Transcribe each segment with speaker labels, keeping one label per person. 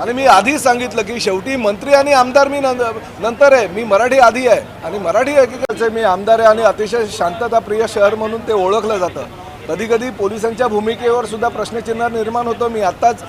Speaker 1: आणि मी आधीच सांगितलं की शेवटी मंत्री आणि आमदार मी नंतर आहे. मी मराठी आधी आहे. आणि मराठी एकीकडचे मी आमदार आहे आणि अतिशय शांतताप्रिय शहर म्हणून ते ओळखलं जातं. कधी कधी पोलिसांच्या भूमिकेवर सुद्धा प्रश्नचिन्ह निर्माण होतं. मी आत्ताच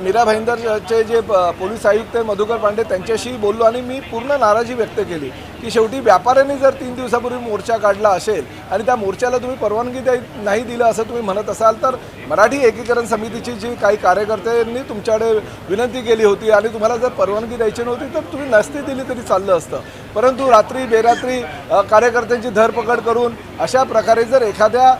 Speaker 1: मीरा भाईंदरचे जे प- पोलीस आयुक्त मधुकर पांडे त्यांच्याशी बोललो आणि मी पूर्ण नाराजी व्यक्त केली. की शेवटी व्यापाऱ्यांनी जर तीन दिवसापूर्वी मोर्चा काढला असेल आणि त्या मोर्चाला तुम्ही परवानगी द्याय नाही दिलं असं तुम्ही म्हणत असाल तर मराठी एकीकरण समितीची जी काही कार्यकर्त्यांनी तुमच्याकडे विनंती केली होती आणि तुम्हाला जर परवानगी द्यायची नव्हती तर तुम्ही नसती दिली तरी चाललं असतं. परंतु रात्री बेरात्री कार्यकर्त्यांची धरपकड करून अशा प्रकारे जर एखाद्या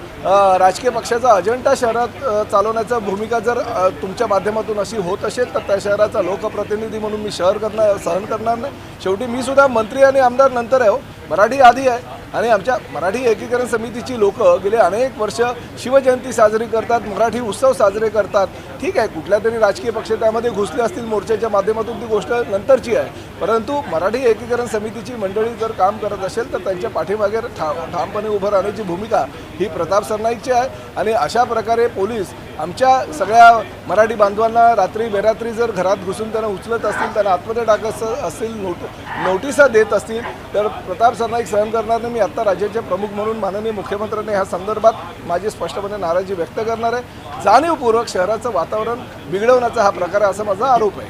Speaker 1: राजकीय पक्षाचा अजेंडा शहरात चालवण्याचा भूमिका जर तुमच्या माध्यमातून अशी होत असेल तर त्या शहराचा लोकप्रतिनिधी म्हणून मी शहर करणार सहन करणार नाही. शेवटी मी सुद्धा मंत्री आणि आमदार नंतर आहे हो. मराठी आधी आहे. आणि आमच्या मराठी एकीकरण समितीची लोक गेले अनेक वर्ष शिवजयंती साजरी करतात मराठी उत्सव साजरे करतात. ठीक आहे कुठल्या तरी राजकीय पक्ष त्यामध्ये घुसले असतील मोर्चाच्या माध्यमातून ती गोष्ट नंतरची आहे. परंतु मराठी एकीकरण समितीची मंडळी जर काम करत असेल तर त्यांच्या पाठीमागे ठा ठामपणे उभं राहण्याची भूमिका ही प्रताप सरनाईकची आहे. आणि अशा प्रकारे पोलीस आमच्या सगळ्या मराठी बांधवांना रात्री बेरात्री जर घरात घुसून त्यांना उचलत असतील त्यांना आत्महत्या टाकत असतील नोट नोटिसा देत असतील तर प्रताप सरनाईक सहन करणार नाही. मी आत्ता राज्याचे प्रमुख म्हणून माननीय मुख्यमंत्र्यांनी ह्या संदर्भात माझी स्पष्टपणे नाराजी व्यक्त करणार आहे. जाणीवपूर्वक शहराचं वातावरण बिघडवण्याचा हा प्रकार आहे असा माझा आरोप आहे.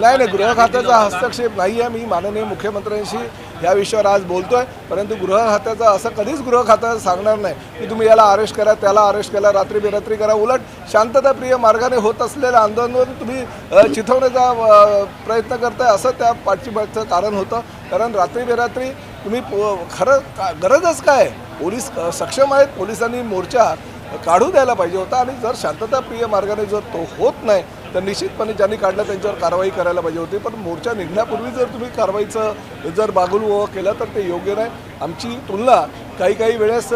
Speaker 1: नाही नाही गृह खात्याचा हस्तक्षेप नाही आहे मी माननीय मुख्यमंत्र्यांशी या विषयावर आज बोलतोय परंतु गृह खात्याचं असं कधीच गृह खातं सांगणार नाही की तुम्ही याला अरेस्ट करा त्याला अरेस्ट करा रात्री बेरात्री करा उलट शांतताप्रिय मार्गाने होत असलेलं आंदोलन तुम्ही चिथवण्याचा प्रयत्न करताय असं त्या पाठीमागचं कारण होतं. कारण रात्री बेरात्री तुम्ही खरं का- गरजच काय पोलीस सक्षम आहेत पोलिसांनी मोर्चा काढू द्यायला पाहिजे होता आणि जर शांतताप्रिय मार्गाने जर तो होत नाही तर निश्चितपणे ज्यांनी काढलं त्यांच्यावर कारवाई करायला पाहिजे होती. पण मोर्चा निघण्यापूर्वी जर तुम्ही कारवाईचं जर बागुल केलं तर ते योग्य नाही. आमची तुलना काही काही वेळेस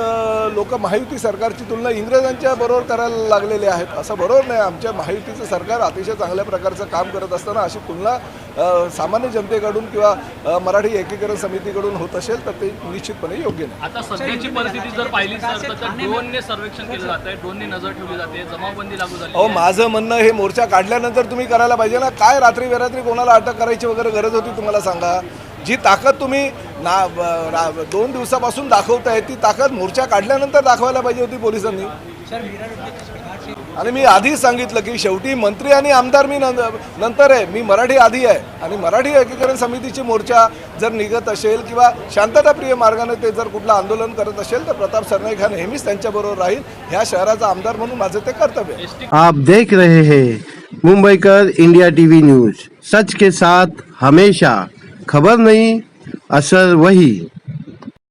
Speaker 1: लोक महायुती सरकारची तुलना इंग्रजांच्या बरोबर करायला लागलेले आहेत. असं बरोबर नाही. आमच्या महायुतीचं सरकार अतिशय चांगल्या प्रकारचं काम करत असताना अशी तुलना सामान्य जनतेकडून किंवा मराठी एकीकरण समितीकडून होत असेल तर ते निश्चितपणे योग्य नाही.
Speaker 2: आता सध्याची परिस्थिती जर पाहिली तर ड्रोनने सर्वेक्षण केलं जात आहे ड्रोनने नजर ठेवली जाते जमावबंदी लागू झाली
Speaker 1: अहो माझं म्हणणं हे मोर्चा काढल्यानंतर तुम्ही करायला पाहिजे ना काय रात्री बेरात्री कोणाला अटक करायची वगैरे गरज होती तुम्हाला सांगा? जी ताकद तुम्ही ना दोन दिवसापासून दाखवताय ती ताकद मोर्चा काढल्यानंतर दाखवायला पाहिजे होती पोलिसांनी. आणि मी आधीच सांगितलं की शेवटी मंत्री आणि आमदार मी नंतर आहे. मी मराठी आधी आहे. आणि मराठी एकीकरण समितीची मोर्चा जर निघत असेल किंवा शांतताप्रिय मार्गाने ते जर कुठलं आंदोलन करत असेल तर प्रताप सरनाईक हा नेहमीच त्यांच्याबरोबर राहील. ह्या शहराचा आमदार म्हणून माझं ते कर्तव्य
Speaker 3: आप देख रहे हैं मुंबईकर इंडिया टीव्ही न्यूज. सच के साथ हमेशा. खबर नाही असर वही.